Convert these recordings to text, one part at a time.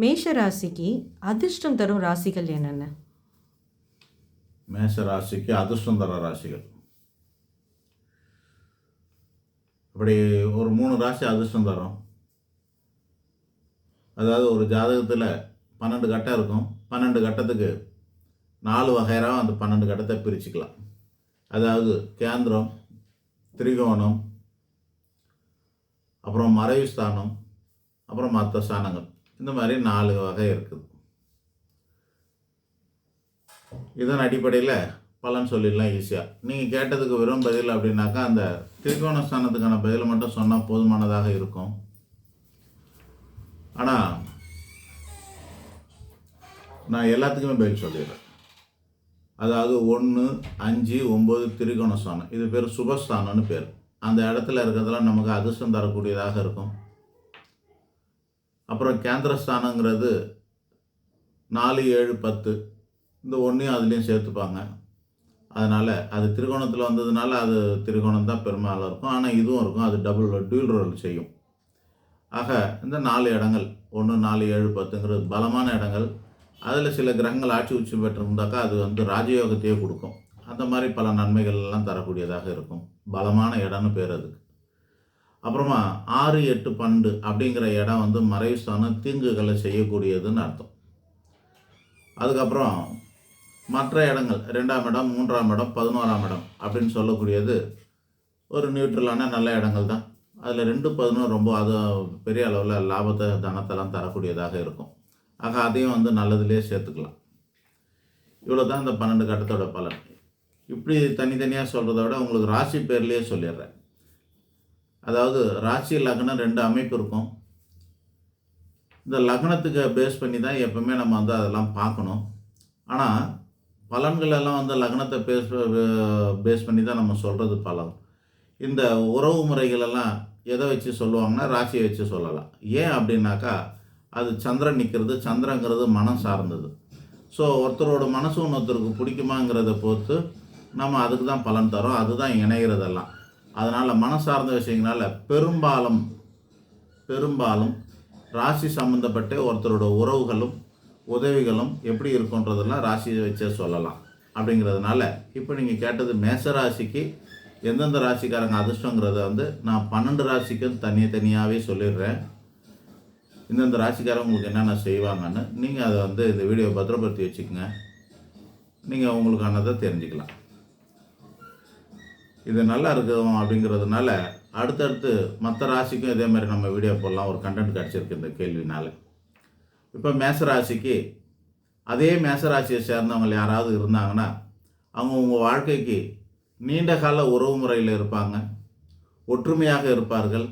மேஷ ராசிக்கு அதிர்ஷ்டம் தரும் ராசிகள் என்னென்ன? மேஷ ராசிக்கு அதிர்ஷ்டம் தர ராசிகள். இப்படி ஒரு மூணு ராசி அதிர்ஷ்டம் தரும். அதாவது ஒரு ஜாதகத்தில் பன்னெண்டு கட்டம் இருக்கும். பன்னெண்டு கட்டத்துக்கு நாலு வகையாக அந்த பன்னெண்டு கட்டத்தை பிரிச்சுக்கலாம். அதாவது கேந்திரம் திரிகோணம் அப்புறம் மறைவு ஸ்தானம் அப்புறம் மற்ற ஸ்தானங்கள். இந்த மாதிரி நாலு வகை இருக்குது. இதன் அடிப்படையில் பலன் சொல்லிடலாம் ஈஸியாக நீங்கள் கேட்டதுக்கு வெறும் பதில் அப்படின்னாக்கா அந்த திரிகோண ஸ்தானத்துக்கான பதில் மட்டும் சொன்னால் போதுமானதாக இருக்கும். ஆனால் நான் எல்லாத்துக்குமே பதில் சொல்லிடுறேன். அதாவது ஒன்று அஞ்சு ஒம்பது திரிகோண ஸ்தானம் இது பேர் சுபஸ்தானம்னு பேர். அந்த இடத்துல இருக்கிறதெல்லாம் நமக்கு அதிர்ஷ்டம் தரக்கூடியதாக இருக்கும். அப்புறம் கேந்திரஸ்தானங்கிறது நாலு ஏழு பத்து. இந்த ஒன்றையும் அதுலேயும் சேர்த்துப்பாங்க. அதனால் அது திரிகோணத்தில் வந்ததுனால அது திரிகோணம் தான் பெரும்பாலும் இருக்கும். ஆனால் இதுவும் இருக்கும். அது டபுள் டியூல் ரோல் செய்யும். ஆக இந்த நாலு இடங்கள் ஒன்று நாலு ஏழு பத்துங்கிறது பலமான இடங்கள். அதில் சில கிரகங்கள் ஆட்சி உச்சி பெற்றிருந்தாக்கா அது வந்து ராஜயோகத்தையே கொடுக்கும். அந்த மாதிரி பல நன்மைகள் எல்லாம் தரக்கூடியதாக இருக்கும். பலமான இடம்னு பேர் அதுக்கு. அப்புறமா ஆறு எட்டு பன்னெண்டு அப்படிங்கிற இடம் வந்து மறைவுஸ்தானம் தீங்குகளை செய்யக்கூடியதுன்னு அர்த்தம். அதுக்கப்புறம் மற்ற இடங்கள் ரெண்டாம் இடம் மூன்றாம் இடம் பதினோராம் இடம் அப்படின்னு சொல்லக்கூடியது ஒரு நியூட்ரலான நல்ல இடங்கள் தான். அதில் ரெண்டு பதினோரு ரொம்ப அது பெரிய அளவில் லாபத்தை தனத்தெல்லாம் தரக்கூடியதாக இருக்கும். ஆக அதையும் வந்து நல்லதுலேயே சேர்த்துக்கலாம். இவ்வளோ தான் இந்த பன்னெண்டு கட்டத்தோட பலன். இப்படி தனித்தனியாக சொல்கிறத விட உங்களுக்கு ராசி பேர்லேயே சொல்லிடுறேன். அதாவது ராசி லக்னம் ரெண்டு அமைப்பு இருக்கும். இந்த லக்னத்துக்கு பேஸ் பண்ணி தான் எப்பவுமே நம்ம வந்து அதெல்லாம் பார்க்கணும். ஆனால் பலன்கள் எல்லாம் வந்து லக்னத்தை பேஸ் பேஸ் பண்ணி தான் நம்ம சொல்கிறது பலன். இந்த உறவு முறைகளெல்லாம் எதை வச்சு சொல்லுவாங்கன்னா ராசியை வச்சு சொல்லலாம். ஏன் அப்படின்னாக்கா அது சந்திரன் நிற்கிறது சந்திரங்கிறது மனம் சார்ந்தது. ஸோ ஒருத்தரோட மனசு இன்னொருத்தருக்கு பிடிக்குமாங்கிறத பொறுத்து நம்ம அதுக்கு தான் பலன் தரோம். அதுதான் இணைகிறதெல்லாம் அதனால் மனசார்ந்த விஷயங்களால் பெரும்பாலும் பெரும்பாலும் ராசி சம்மந்தப்பட்ட ஒருத்தரோட உறவுகளும் உதவிகளும் எப்படி இருக்குன்றதெல்லாம் ராசியை வச்சே சொல்லலாம். அப்படிங்கிறதுனால இப்போ நீங்கள் கேட்டது மேச ராசிக்கு எந்தெந்த ராசிக்காரங்க அதிர்ஷ்டங்கிறத வந்து நான் பன்னெண்டு ராசிக்கும் தனி தனியாகவே சொல்லிடுறேன். இந்தந்த ராசிக்காரங்க உங்களுக்கு என்னென்ன செய்வாங்கன்னு நீங்கள் அதை வந்து இந்த வீடியோ பத்திரப்படுத்தி வச்சுக்கோங்க. நீங்கள் உங்களுக்கானதை தெரிஞ்சுக்கலாம். இது நல்லா இருக்கும் அப்படிங்கிறதுனால அடுத்தடுத்து மற்ற ராசிக்கும் இதே மாதிரி நம்ம வீடியோ போடலாம். ஒரு கண்டென்ட் கிடச்சிருக்கு இந்த கேள்வினால. இப்போ மேசராசிக்கு அதே மேசராசியை சேர்ந்தவங்க யாராவது இருந்தாங்கன்னா அவங்க உங்கள் வாழ்க்கைக்கு நீண்ட கால உறவு முறையில் இருப்பாங்க. ஒற்றுமையாக இருப்பார்கள்.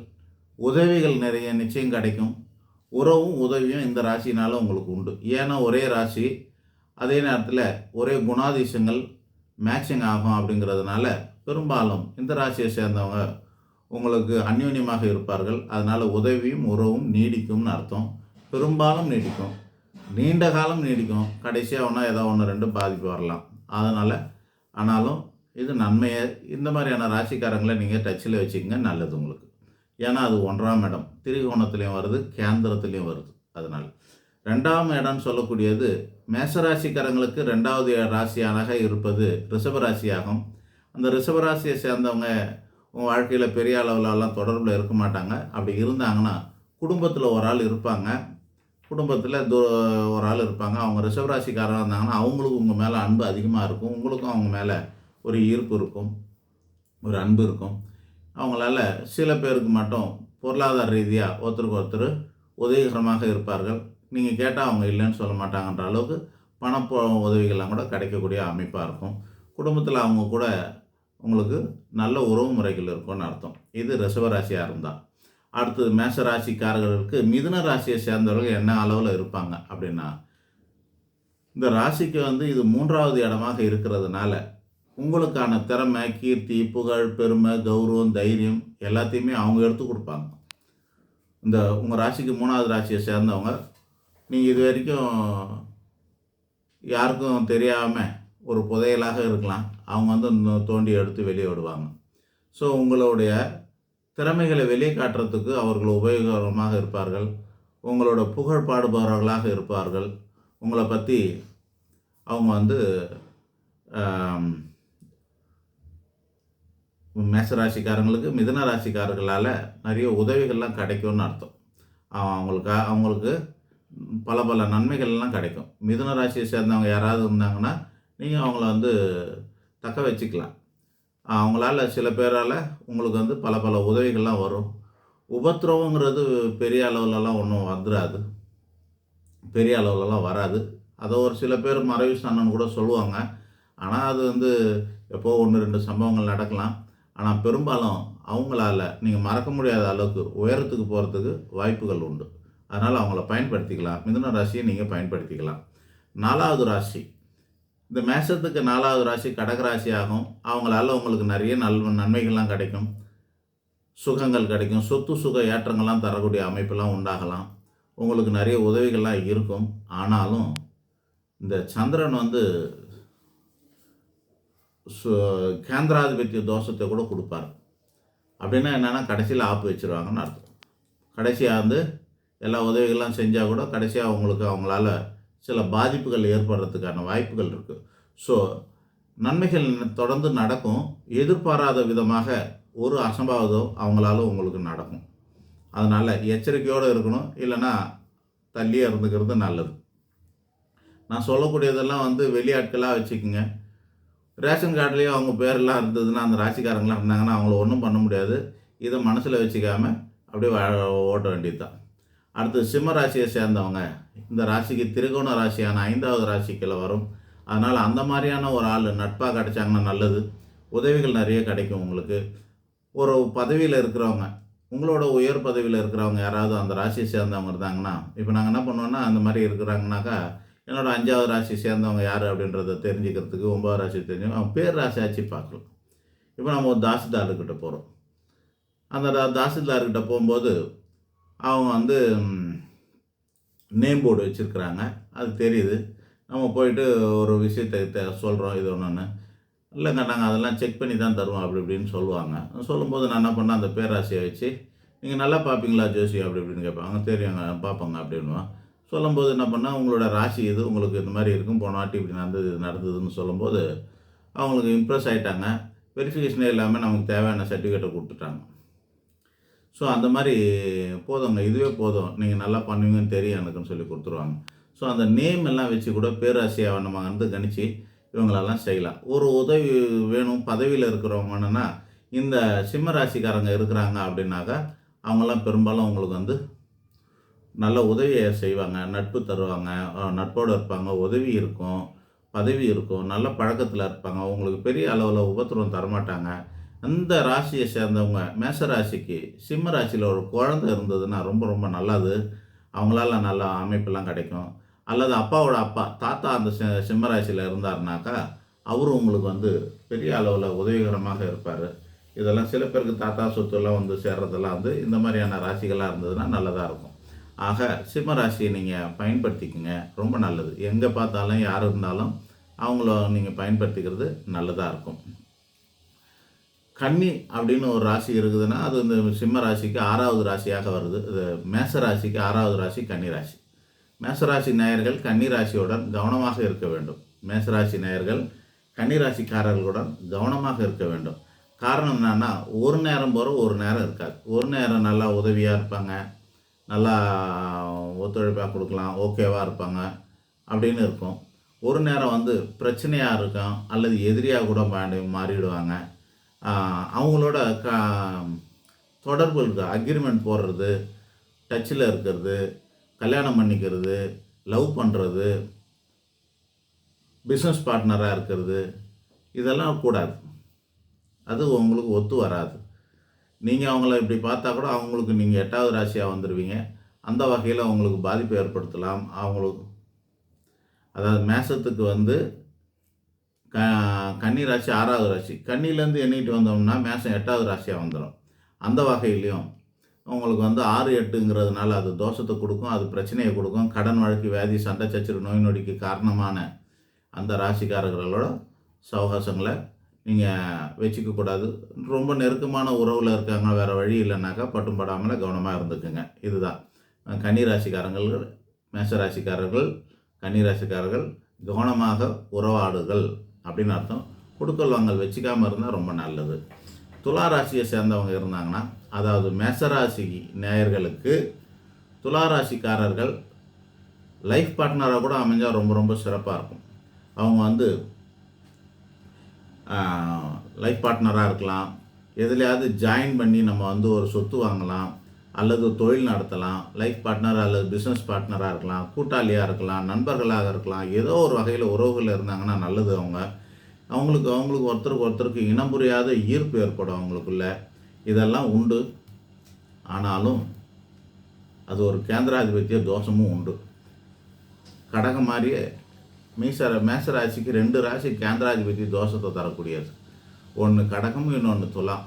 உதவிகள் நிறைய நிச்சயம் கிடைக்கும். உறவும் உதவியும் இந்த ராசினால் உங்களுக்கு உண்டு. ஏன்னா ஒரே ராசி அதே நேரத்தில் ஒரே குணாதிசங்கள் மேட்சிங் ஆகும் அப்படிங்கிறதுனால பெரும்பாலும் இந்த ராசியை சேர்ந்தவங்க உங்களுக்கு அந்யோன்யமாக இருப்பார்கள். அதனால் உதவியும் உறவும் நீடிக்கும்னு அர்த்தம். பெரும்பாலும் நீடிக்கும். நீண்ட காலம் நீடிக்கும். கடைசியாக ஒன்றா ஏதோ ஒன்று ரெண்டு பாதிப்பு வரலாம். அதனால் ஆனாலும் இது நன்மையை இந்த மாதிரியான ராசிக்காரங்களை நீங்கள் டச்சில் வச்சுக்கங்க. நல்லது உங்களுக்கு. ஏன்னா அது ஒன்றாம் இடம். திரிகோணத்துலேயும் வருது கேந்திரத்துலேயும் வருது. அதனால் ரெண்டாம் இடம்னு சொல்லக்கூடியது மேசராசிக்காரங்களுக்கு ரெண்டாவது ராசியாக இருப்பது ரிஷபராசியாகும் அந்த ரிஷபராசியை சேர்ந்தவங்க உங்கள் வாழ்க்கையில் பெரிய அளவிலலாம் தொடர்பில் இருக்க மாட்டாங்க. அப்படி இருந்தாங்கன்னா குடும்பத்தில் ஒரு ஆள் இருப்பாங்க. குடும்பத்தில் தூ ஒரு ஆள் இருப்பாங்க. அவங்க ரிஷபராசிக்காரங்க இருந்தாங்கன்னா அவங்களுக்கு உங்கள் மேலே அன்பு அதிகமாக இருக்கும். உங்களுக்கும் அவங்க மேலே ஒரு ஈர்ப்பு இருக்கும். ஒரு அன்பு இருக்கும். அவங்களால சில பேருக்கு மட்டும் பொருளாதார ரீதியாக ஒருத்தருக்கு ஒருத்தர் உதவிகரமாக இருப்பார்கள். நீங்கள் கேட்டால் அவங்க இல்லைன்னு சொல்ல மாட்டாங்கன்ற அளவுக்கு பண உதவிகள்லாம் கூட கிடைக்கக்கூடிய அமைப்பாக இருக்கும். குடும்பத்தில் அவங்க கூட உங்களுக்கு நல்ல உறவு முறைகள் இருக்கும்னு அர்த்தம். இது ரிஷபராசியாக இருந்தால் அடுத்தது மேஷ ராசிக்காரர்களுக்கு மிதுன ராசியை சேர்ந்தவர்கள் என்ன அளவில் இருப்பாங்க அப்படின்னா இந்த ராசிக்கு வந்து இது மூன்றாவது இடமாக இருக்கிறதுனால உங்களுக்கான திறமை கீர்த்தி புகழ் பெருமை கௌரவம் தைரியம் எல்லாத்தையுமே அவங்க எடுத்து கொடுப்பாங்க. இந்த உங்கள் ராசிக்கு மூணாவது ராசியை சேர்ந்தவங்க நீங்கள் இது வரைக்கும் யாருக்கும் தெரியாமல் ஒரு புதையலாக இருக்கலாம். அவங்க வந்து தோண்டி எடுத்து வெளியே விடுவாங்க. ஸோ உங்களுடைய திறமைகளை வெளியே காட்டுறதுக்கு அவர்கள் உபயோகரமாக இருப்பார்கள். உங்களோட புகழ் பாடுபவர்களாக இருப்பார்கள். உங்களை பற்றி அவங்க வந்து மேச ராசிக்காரங்களுக்கு மிதன ராசிக்காரர்களால் நிறைய உதவிகள்லாம் கிடைக்கும்னு அர்த்தம். அவங்களுக்கு அவங்களுக்கு பல பல நன்மைகள்லாம் கிடைக்கும். மிதுன ராசியை சேர்ந்தவங்க யாராவது இருந்தாங்கன்னா நீங்கள் அவங்கள வந்து தக்க வச்சுக்கலாம். அவங்களால சில பேரால் உங்களுக்கு வந்து பல பல உதவிகள்லாம் வரும். உபத்திரவங்கிறது பெரிய அளவுலலாம் ஒன்றும் வந்துடாது பெரிய அளவுலலாம் வராது. அதை ஒரு சில பேர் மறைவு ஸ்நானம்னு கூட சொல்லுவாங்க. ஆனால் அது வந்து எப்போ ஒன்று ரெண்டு சம்பவங்கள் நடக்கலாம். ஆனால் பெரும்பாலும் அவங்களால நீங்கள் மறக்க முடியாத அளவுக்கு உயரத்துக்கு போகிறதுக்கு வாய்ப்புகள் உண்டு. அதனால் அவங்கள பயன்படுத்திக்கலாம். மிதுன ராசியை நீங்கள் பயன்படுத்திக்கலாம். நாலாவது ராசி. இந்த மேசத்துக்கு நாலாவது ராசி கடகராசி ஆகும். அவங்களால உங்களுக்கு நிறைய நல் நன்மைகள்லாம் கிடைக்கும். சுகங்கள் கிடைக்கும். சொத்து சுக ஏற்றங்கள்லாம் தரக்கூடிய அமைப்பெல்லாம் உண்டாகலாம். உங்களுக்கு நிறைய உதவிகள்லாம் இருக்கும். ஆனாலும் இந்த சந்திரன் வந்து சு- கேந்திராதிபத்திய தோஷத்தை கூட கொடுப்பார். அப்படின்னா என்னென்னா கடைசியில் ஆப்பு வச்சுருவாங்கன்னு அர்த்தம். கடைசியாக வந்து எல்லா உதவிகள்லாம் செஞ்சால் கூட கடைசியாக அவங்களுக்கு அவங்களால சில பாதிப்புகள் ஏற்படுறதுக்கான வாய்ப்புகள் இருக்குது ஸோ நன்மைகள் தொடர்ந்து நடக்கும். எதிர்பாராத விதமாக ஒரு அசம்பாவிதம் அவங்களால உங்களுக்கு நடக்கும். அதனால் எச்சரிக்கையோடு இருக்கணும். இல்லைன்னா தள்ளியே இருந்துக்கிறது நல்லது. நான் சொல்லக்கூடியதெல்லாம் வந்து வெளியாட்களாக வச்சுக்கோங்க. ரேஷன் கார்டுலேயும் அவங்க பேரெல்லாம் இருந்ததுன்னா அந்த ராசிக்காரங்களாம் இருந்தாங்கன்னா அவங்கள ஒன்றும் பண்ண முடியாது. இதை மனசில் வச்சுக்காமல் அப்படியே ஓட்ட வேண்டியது தான் அடுத்து சிம்ம ராசியை சேர்ந்தவங்க. இந்த ராசிக்கு திரிகோண ராசியான ஐந்தாவது ராசிக்குள்ள வரும். அதனால் அந்த மாதிரியான ஒரு ஆள் நட்பாக கிடைச்சாங்கன்னா நல்லது. உதவிகள் நிறைய கிடைக்கும் உங்களுக்கு. ஒரு பதவியில் இருக்கிறவங்க உங்களோட உயர் பதவியில் இருக்கிறவங்க யாராவது அந்த ராசியை சேர்ந்தவங்க இருந்தாங்கன்னா இப்போ நாங்கள் என்ன பண்ணுவோன்னா அந்த மாதிரி இருக்கிறாங்கனாக்கா என்னோடய அஞ்சாவது ராசி சேர்ந்தவங்க யார் அப்படின்றத தெரிஞ்சுக்கிறதுக்கு ஒன்பதாவது ராசி தெரிஞ்சு அவங்க பேர் ராசி ஆச்சு பார்க்கலாம். இப்போ நம்ம ஒரு தாசில்தார்கிட்ட போகிறோம் அந்த தாசில்தார்கிட்ட போகும்போது அவங்க வந்து நேம் போர்டு வச்சுருக்குறாங்க. அது தெரியுது. நம்ம போயிட்டு ஒரு விஷயத்தை சொல்கிறோம் இது ஒன்று இல்லைங்க நாங்கள் அதெல்லாம் செக் பண்ணி தான் தருவோம் அப்படி இப்படின்னு சொல்லுவாங்க. சொல்லும்போது நான் என்ன பண்ணேன் அந்த பேராசியை வச்சு நீங்கள் நல்லா பார்ப்பீங்களா ஜோசி அப்படி இப்படின்னு கேட்பாங்க தெரியுங்க பார்ப்போங்க அப்படின்னுவான். சொல்லும்போது என்ன பண்ணால் உங்களோட ராசி இது உங்களுக்கு இந்த மாதிரி இருக்கும். போன வாட்டி இப்படி நடந்தது இது நடந்ததுன்னு சொல்லும்போது அவங்களுக்கு இம்ப்ரெஸ் ஆகிட்டாங்க வெரிஃபிகேஷனே இல்லாமல் நமக்கு தேவையான சர்டிஃபிகேட்டை கொடுத்துட்டாங்க. ஸோ அந்த மாதிரி போதுங்க. இதுவே போதும். நீங்கள் நல்லா பண்ணுவீங்கன்னு தெரியும் எனக்குன்னு சொல்லி கொடுத்துருவாங்க. ஸோ அந்த நேம் எல்லாம் வச்சு கூட பேராசியாக நம்ம வந்து கணிச்சு இவங்களெல்லாம் செய்யலாம். ஒரு உதவி வேணும். பதவியில் இருக்கிறவங்கன்னா இந்த சிம்ம ராசிக்காரங்க இருக்கிறாங்க அப்படின்னாக்கா அவங்கெல்லாம் பெரும்பாலும் உங்களுக்கு வந்து நல்ல உதவியை செய்வாங்க. நட்பு தருவாங்க. நட்போடு இருப்பாங்க. உதவி இருக்கும். பதவி இருக்கும். நல்ல பழக்கத்தில் இருப்பாங்க. உங்களுக்கு பெரிய அளவில் உபத்திரம் தரமாட்டாங்க. அந்த ராசியை சேர்ந்தவங்க மேச ராசிக்கு சிம்ம ராசியில் ஒரு குழந்தை இருந்ததுன்னா ரொம்ப ரொம்ப நல்லது. அவங்களால நல்ல அமைப்பெல்லாம் கிடைக்கும். அல்லது அப்பாவோட அப்பா தாத்தா அந்த சிம்ம ராசியில் இருந்தாருனாக்கா அவரும் உங்களுக்கு வந்து பெரிய அளவில் உதவிகரமாக இருப்பார். இதெல்லாம் சில பேருக்கு தாத்தா சொத்துலாம் வந்து சேர்றதெல்லாம் வந்து இந்த மாதிரியான ராசிகளாக இருந்ததுன்னா நல்லதாக இருக்கும். ஆக சிம்ம ராசியை நீங்கள் பயன்படுத்திக்கங்க. ரொம்ப நல்லது. எங்கே பார்த்தாலும் யார் இருந்தாலும் அவங்கள நீங்கள் பயன்படுத்திக்கிறது நல்லதாக இருக்கும். கன்னி அப்படின்னு ஒரு ராசி இருக்குதுன்னா அது இந்த சிம்ம ராசிக்கு ஆறாவது ராசியாக வருது. இது மேச ராசிக்கு ஆறாவது ராசி கன்னி ராசி. மேசராசி நேயர்கள் கன்னி ராசியுடன் கவனமாக இருக்க வேண்டும். மேசராசி நேயர்கள் கன்னி ராசிக்காரர்களுடன் கவனமாக இருக்க வேண்டும். காரணம் என்னன்னா ஒரு நேரம் போகிற ஒரு நேரம் இருக்காது. ஒரு நேரம் நல்லா உதவியாக இருப்பாங்க. நல்லா ஒத்துழைப்பாக கொடுக்கலாம் ஓகேவாக இருப்பாங்க அப்படின்னு இருக்கும். ஒரு நேரம் வந்து பிரச்சனையாக இருக்கும் அல்லது எதிரியாக கூட மாறிடுவாங்க. அவங்களோட க தொடர்பு இருக்கு அக்ரிமெண்ட் போடுறது டச்சில் இருக்கிறது கல்யாணம் பண்ணிக்கிறது லவ் பண்ணுறது பிஸ்னஸ் பார்ட்னராக இருக்கிறது இதெல்லாம் கூடாது. அது உங்களுக்கு ஒத்து வராது. நீங்கள் அவங்கள இப்படி பார்த்தா கூட அவங்களுக்கு நீங்கள் எட்டாவது ராசியாக வந்துடுவீங்க அந்த வகையில் உங்களுக்கு பாதிப்பு ஏற்படுத்தலாம். அவங்களுக்கு அதாவது மேசத்துக்கு வந்து க கன்னி ராசி ஆறாவது ராசி. கன்னிலேருந்து எண்ணிட்டு வந்தோம்னா மேசம் எட்டாவது ராசியாக வந்துடும் அந்த வகையிலையும் உங்களுக்கு வந்து ஆறு எட்டுங்கிறதுனால அது தோஷத்தை கொடுக்கும் அது பிரச்சனையை கொடுக்கும். கடன் வழக்கு வியாதி சண்டை சச்சரவு நோய் நொடிக்கு காரணமான அந்த ராசிக்காரர்களோட சவகாசங்களை நீங்கள் வச்சுக்கக்கூடாது ரொம்ப நெருக்கமான உறவில் இருக்காங்க வேறு வழி இல்லைனாக்கா பட்டும் படாமல் கவனமாக இருந்துக்குங்க. இதுதான். கன்னி ராசிக்காரங்கள் மேச ராசிக்காரர்கள் கன்னி ராசிக்காரர்கள் கவனமாக உறவாடுகள் அப்படின்னு அர்த்தம். கொடுக்கல் வாங்கல் வச்சுக்காமல் இருந்தால் ரொம்ப நல்லது. துலா ராசியை சேர்ந்தவங்க இருந்தாங்கன்னா அதாவது மேசராசி நேயர்களுக்கு துலா ராசிக்காரர்கள் லைஃப் பார்ட்னராக கூட அமைஞ்சால் ரொம்ப ரொம்ப சிறப்பாக இருக்கும். அவங்க வந்து லைஃப் பார்ட்னராக இருக்கலாம். எதுலையாவது ஜாயின் பண்ணி நம்ம வந்து ஒரு சொத்து வாங்கலாம். அல்லது தொழில் நடத்தலாம் லைஃப் பார்ட்னர் அல்லது பிஸ்னஸ் பார்ட்னராக இருக்கலாம் கூட்டாளியாக இருக்கலாம் நண்பர்களாக இருக்கலாம் ஏதோ ஒரு வகையில் உறவுகள் இருந்தாங்கன்னா நல்லது அவங்க. அவங்களுக்கு அவங்களுக்கு ஒருத்தருக்கு ஒருத்தருக்கு இனம் புரியாத ஈர்ப்பு ஏற்படும் அவங்களுக்குள்ள. இதெல்லாம் உண்டு. ஆனாலும் அது ஒரு கேந்திராதிபத்திய தோஷமும் உண்டு. கடகம் மாதிரியே மீச மேச ராசிக்கு ரெண்டு ராசி கேந்திராதிபதி தோஷத்தை தரக்கூடியது. ஒன்று கடகம் இன்னொன்று துலாம்.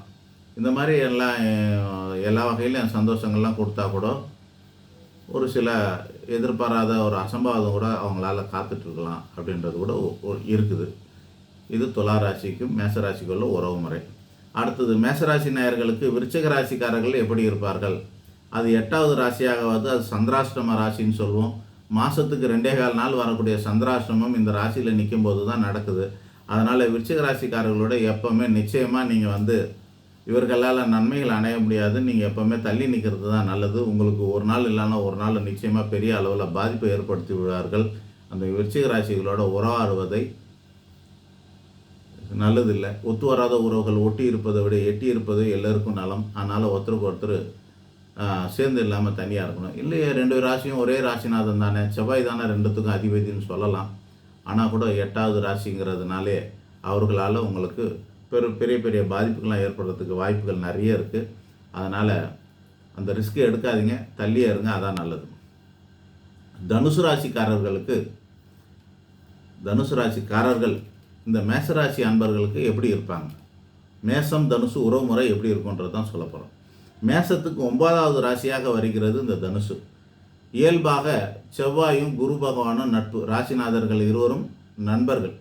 இந்த மாதிரி எல்லாம் எல்லா வகையிலும் சந்தோஷங்கள்லாம் கொடுத்தா கூட ஒரு சில எதிர்பாராத ஒரு அசம்பாவிதம் கூட அவங்களால காத்துட்ருக்கலாம் அப்படின்றது கூட இருக்குது. இது துலா ராசிக்கும் மேச ராசிக்குள்ள உறவு முறை. அடுத்தது மேசராசி நேயர்களுக்கு விருச்சக ராசிக்காரர்கள் எப்படி இருப்பார்கள்? அது எட்டாவது ராசியாக வந்து அது சந்திராஷ்டம ராசின்னு சொல்லுவோம். மாதத்துக்கு ரெண்டே கால் நாள் வரக்கூடிய சந்திராஷ்டமம் இந்த ராசியில் நிற்கும் போது தான் நடக்குது. அதனால் விருச்சிக ராசிக்காரர்களோட எப்போவுமே நிச்சயமாக நீங்கள் வந்து இவர்களால் நன்மைகள் அடைய முடியாது. நீங்கள் எப்போவுமே தள்ளி நிற்கிறது தான் நல்லது. உங்களுக்கு ஒரு நாள் இல்லைன்னா ஒரு நாள் நிச்சயமாக பெரிய அளவில் பாதிப்பை ஏற்படுத்தி விடுவார்கள். அந்த விருச்சிக ராசிகளோட உறவாடுவதை நல்லதில்லை. ஒத்து வராத உறவுகள் ஒட்டி இருப்பதை விட எட்டி இருப்பது எல்லோருக்கும் நலம். அதனால் ஒருத்தருக்கு ஒருத்தர் சேர்ந்து இல்லாமல் தனியாக இருக்கணும். இல்லையே ரெண்டு ராசியும் ஒரே ராசிநாதன் தானே. செவ்வாய் தானே ரெண்டுத்துக்கும் அதிபதினு சொல்லலாம். ஆனால் கூட எட்டாவது ராசிங்கிறதுனாலே அவர்களால் உங்களுக்கு பெரும் பெரிய பெரிய பாதிப்புகள்லாம் ஏற்படுறதுக்கு வாய்ப்புகள் நிறைய இருக்குது அதனால் அந்த ரிஸ்க்கை எடுக்காதீங்க. தள்ளியே இருங்க. அதான் நல்லது. தனுசு ராசிக்காரர்களுக்கு தனுசு ராசிக்காரர்கள் இந்த மேசராசி அன்பர்களுக்கு எப்படி இருப்பாங்க? மேசம் தனுசு உறவுமுறை எப்படி இருக்குன்றது தான் சொல்ல போகிறோம் மேசத்துக்கு ஒன்பதாவது ராசியாக வருகிறது இந்த தனுசு. இயல்பாக செவ்வாயும் குரு பகவானும் நட்பு ராசிநாதர்கள் இருவரும் நண்பர்கள்.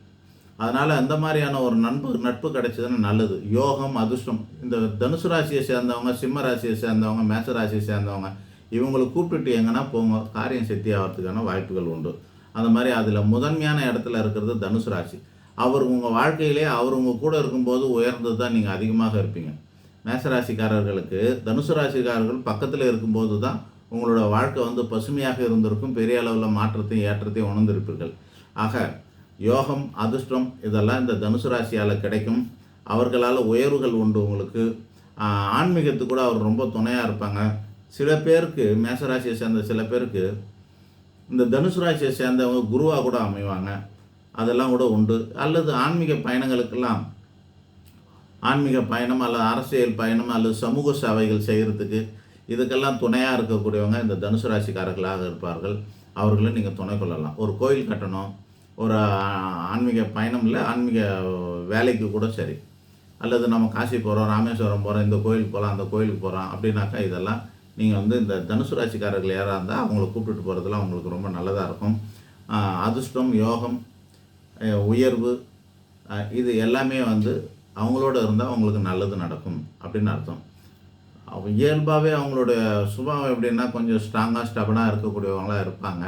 அதனால் அந்த மாதிரியான ஒரு நட்பு நட்பு கிடைச்சதுன்னா நல்லது. யோகம் அதிர்ஷ்டம். இந்த தனுசு ராசியை சேர்ந்தவங்க சிம்ம ராசியை சேர்ந்தவங்க மேச ராசியை சேர்ந்தவங்க இவங்களை கூப்பிட்டுட்டு எங்கன்னா போங்க. காரியம் சித்தி ஆகிறதுக்கான வாய்ப்புகள் உண்டு. அந்த மாதிரி அதில் முதன்மையான இடத்துல இருக்கிறது தனுசு ராசி. அவர் உங்கள் வாழ்க்கையிலே அவர் உங்கள் கூட இருக்கும்போது உயர்ந்தது தான் நீங்கள் அதிகமாக இருப்பீங்க. மேசராசிக்காரர்களுக்கு தனுசு ராசிக்காரர்கள் பக்கத்தில் இருக்கும்போது தான் உங்களோட வாழ்க்கை வந்து பசுமையாக இருந்திருக்கும். பெரிய அளவில் மாற்றத்தையும் ஏற்றத்தையும் உணர்ந்திருப்பீர்கள். ஆக யோகம் அதிர்ஷ்டம் இதெல்லாம் இந்த தனுசு ராசியால் கிடைக்கும். அவர்களால் உயர்வுகள் உண்டு உங்களுக்கு. ஆன்மீகத்துக்கு கூட அவர் ரொம்ப துணையாக இருப்பாங்க. சில பேருக்கு மேசராசியை சேர்ந்த சில பேருக்கு இந்த தனுசு ராசியை சேர்ந்தவங்க குருவாக கூட அமைவாங்க. அதெல்லாம் கூட உண்டு. அல்லது ஆன்மீக பயணங்களுக்கெல்லாம் ஆன்மீக பயணம் அல்லது அரசியல் பயணம் அல்லது சமூக சேவைகள் செய்கிறதுக்கு இதுக்கெல்லாம் துணையாக இருக்கக்கூடியவங்க இந்த தனுசு ராசிக்காரர்களாக இருப்பார்கள். அவர்களை நீங்கள் துணை கொள்ளலாம். ஒரு கோயில் கட்டணும். ஒரு ஆன்மீக பயணம் இல்லை ஆன்மீக வேலைக்கு கூட சரி. அல்லது நம்ம காசி போகிறோம் ராமேஸ்வரம் போகிறோம் இந்த கோயிலுக்கு போகலாம் அந்த கோயிலுக்கு போகிறோம் அப்படின்னாக்கா இதெல்லாம் நீங்கள் வந்து இந்த தனுசு ராசிக்காரர்கள் யாராக இருந்தால் அவங்கள கூப்பிட்டுட்டு போகிறதுலாம் அவங்களுக்கு ரொம்ப நல்லதாக இருக்கும். அதிர்ஷ்டம் யோகம் உயர்வு இது எல்லாமே வந்து அவங்களோட இருந்தால் அவங்களுக்கு நல்லது நடக்கும் அப்படின்னு அர்த்தம். இயல்பாகவே அவங்களோட சுபாவம் எப்படின்னா கொஞ்சம் ஸ்ட்ராங்காக ஸ்டபனாக இருக்கக்கூடியவங்களாக இருப்பாங்க.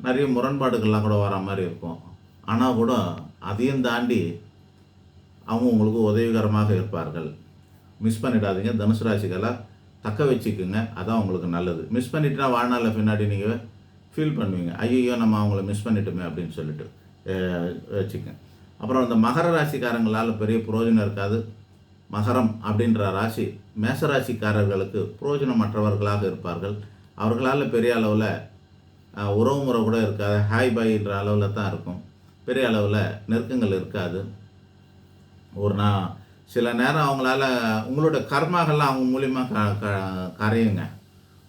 நிறைய முரண்பாடுகள்லாம் கூட வர மாதிரி இருக்கும். ஆனால் கூட அதையும் தாண்டி அவங்க உங்களுக்கு உதவிகரமாக இருப்பார்கள். மிஸ் பண்ணிடாதீங்க. தனுசு ராசிகளை தக்க வச்சுக்குங்க. அதான் உங்களுக்கு நல்லது. மிஸ் பண்ணிட்டுனா வாழ்நாளில் பின்னாடி நீங்கள் ஃபீல் பண்ணுவீங்க. ஐயோ நம்ம அவங்கள மிஸ் பண்ணிட்டோமே அப்படின்னு சொல்லிட்டு அஹ், அப்புறம் இந்த மகர ராசிக்காரங்களால் பெரிய பிரயோஜனம் இருக்காது. மகரம் அப்படின்ற ராசி மேச ராசிக்காரர்களுக்கு பிரயோஜனமற்றவர்களாக இருப்பார்கள். அவர்களால் பெரிய அளவில் உறவு முறை கூட இருக்காது. ஹாய் பாய்ன்ற அளவில் தான் இருக்கும். பெரிய அளவில் நெருக்கங்கள் இருக்காது. ஒரு நான் சில நேரம் அவங்களால உங்களோட கர்மாக்கள்லாம் அவங்க மூலிமா க க கரையுங்க.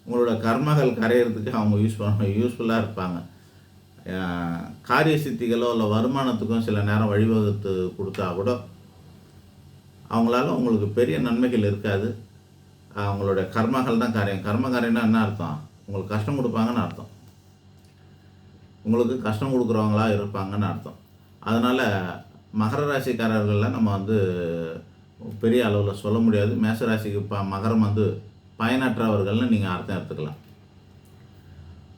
உங்களோட கர்மங்கள் கரையிறதுக்கு அவங்க யூஸ் பண்ண யூஸ்ஃபுல்லாக இருப்பாங்க. காரிய சித்திகளோ இல்லை வருமானத்துக்கும் சில நேரம் வழிவகுத்து கொடுத்தா கூட அவங்களால உங்களுக்கு பெரிய நன்மைகள் இருக்காது. அவங்களோட கர்மங்கள் தான் காரியம். கர்ம காரியம்னா என்ன அர்த்தம்? உங்களுக்கு கஷ்டம் கொடுப்பாங்கன்னு அர்த்தம். உங்களுக்கு கஷ்டம் கொடுக்குறவங்களா இருப்பாங்கன்னு அர்த்தம். அதனால் மகர ராசிக்காரர்களில் நம்ம வந்து பெரிய அளவில் சொல்ல முடியாது. மேச ராசிக்கு ப மகரம் வந்து பயனற்றவர்கள்னு நீங்கள் அர்த்தம் எடுத்துக்கலாம்.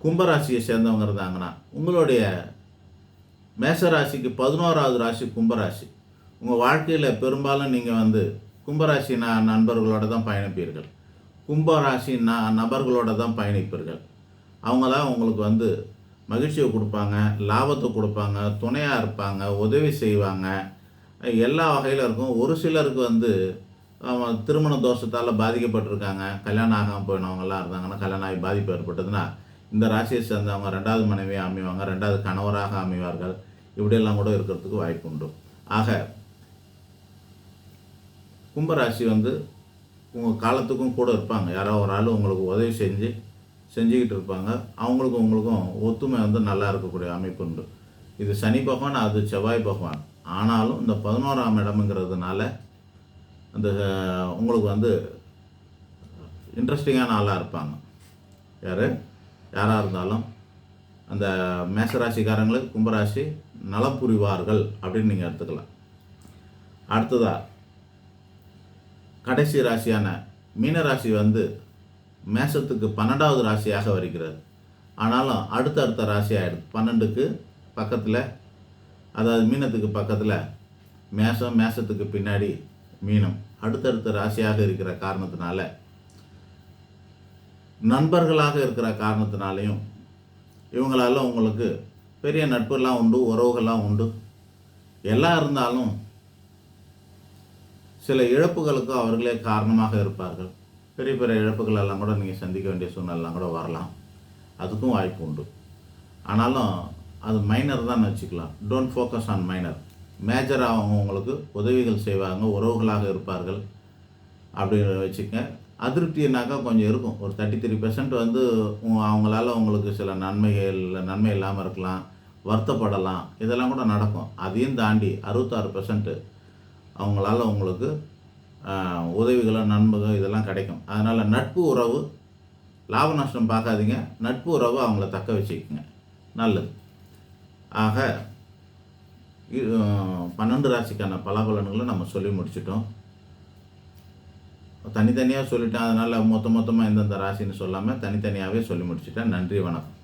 கும்பராசியை சேர்ந்தவங்க இருந்தாங்கன்னா உங்களுடைய மேசராசிக்கு பதினோராவது ராசி கும்பராசி உங்கள் வாழ்க்கையில் பெரும்பாலும் நீங்கள் வந்து கும்பராசி ந நண்பர்களோட தான் பயணிப்பீர்கள். கும்பராசி ந நபர்களோட தான் பயணிப்பீர்கள். அவங்க தான் உங்களுக்கு வந்து மகிழ்ச்சியை கொடுப்பாங்க லாபத்தை கொடுப்பாங்க துணையாக இருப்பாங்க உதவி செய்வாங்க. எல்லா வகையில் இருக்கும். ஒரு சிலருக்கு வந்து திருமண தோஷத்தால் பாதிக்கப்பட்டிருக்காங்க. கல்யாணம் ஆகாமல் போயினவங்கலாம் இருந்தாங்கன்னா கல்யாணம் ஆகி பாதிப்பு ஏற்பட்டதுன்னா இந்த ராசியை சேர்ந்தவங்க ரெண்டாவது மனைவியாக அமைவாங்க ரெண்டாவது கணவராக அமைவார்கள். இப்படியெல்லாம் கூட இருக்கிறதுக்கு வாய்ப்பு உண்டு. ஆக கும்பராசி வந்து உங்கள் காலத்துக்கும் கூட இருப்பாங்க. யாரோ ஒரு ஆள் உங்களுக்கு உதவி செஞ்சு செஞ்சுக்கிட்டு இருப்பாங்க அவங்களுக்கும் உங்களுக்கும் ஒத்துமை வந்து நல்லா இருக்கக்கூடிய அமைப்பு உண்டு. இது சனி பகவான் அது செவ்வாய் பகவான். ஆனாலும் இந்த பதினோராம் இடம்ங்கிறதுனால அந்த உங்களுக்கு வந்து இன்ட்ரெஸ்டிங்கான ஆளாக இருப்பாங்க. யார்? யாராக இருந்தாலும் அந்த மேசராசிக்காரங்களுக்கு கும்பராசி நலம் புரிவார்கள் அப்படின்னு நீங்கள் எடுத்துக்கலாம். அடுத்ததாக கடைசி ராசியான மீனராசி வந்து மேசத்துக்கு பன்னெண்டாவது ராசியாக வருகிறது ஆனாலும் அடுத்தடுத்த ராசி ஆகிடுது பன்னெண்டுக்கு பக்கத்தில் அதாவது மீனத்துக்கு பக்கத்தில் மேசம் மேசத்துக்கு பின்னாடி மீனம். அடுத்தடுத்த ராசியாக இருக்கிற காரணத்தினால நண்பர்களாக இருக்கிற காரணத்தினாலையும் இவங்களால உங்களுக்கு பெரிய நட்புலாம் உண்டு உறவுகள்லாம் உண்டு. எல்லாம் இருந்தாலும் சில இழப்புகளுக்கும் அவர்களே காரணமாக இருப்பார்கள். பெரிய பெரிய இழப்புகள் எல்லாம் கூட நீங்கள் சந்திக்க வேண்டிய சூழ்நிலாம் கூட வரலாம். அதுக்கும் வாய்ப்பு உண்டு. ஆனாலும் அது மைனர் தான் வச்சுக்கலாம். டோன்ட் ஃபோக்கஸ் ஆன் மைனர் மேஜராக அவங்க உங்களுக்கு உதவிகள் செய்வாங்க உறவுகளாக இருப்பார்கள் அப்படின்னு வச்சுக்க அதிருப்தினாக்கா கொஞ்சம் இருக்கும். ஒரு தேர்ட்டி த்ரீ பெர்சன்ட் வந்து அவங்களால உங்களுக்கு சில நன்மைகள் நன்மை இல்லாமல் இருக்கலாம் வருத்தப்படலாம். இதெல்லாம் கூட நடக்கும். அதையும் தாண்டி அறுபத்தாறு பெர்சன்ட்டு அவங்களால உங்களுக்கு உதவிகளும் நண்பகம் இதெல்லாம் கிடைக்கும். அதனால் நட்பு உறவு லாப நஷ்டம் பார்க்காதீங்க. நட்பு உறவு அவங்கள தக்க வச்சுக்கோங்க. நல்லது. ஆக பன்னெண்டு ராசிக்கான பலாபலன்களை நம்ம சொல்லி முடிச்சிட்டோம். தனித்தனியாக சொல்லிட்டேன். அதனால் மொத்த மொத்தமாக எந்தெந்த ராசின்னு சொல்லாமல் தனித்தனியாகவே சொல்லி முடிச்சிட்டேன். நன்றி வணக்கம்.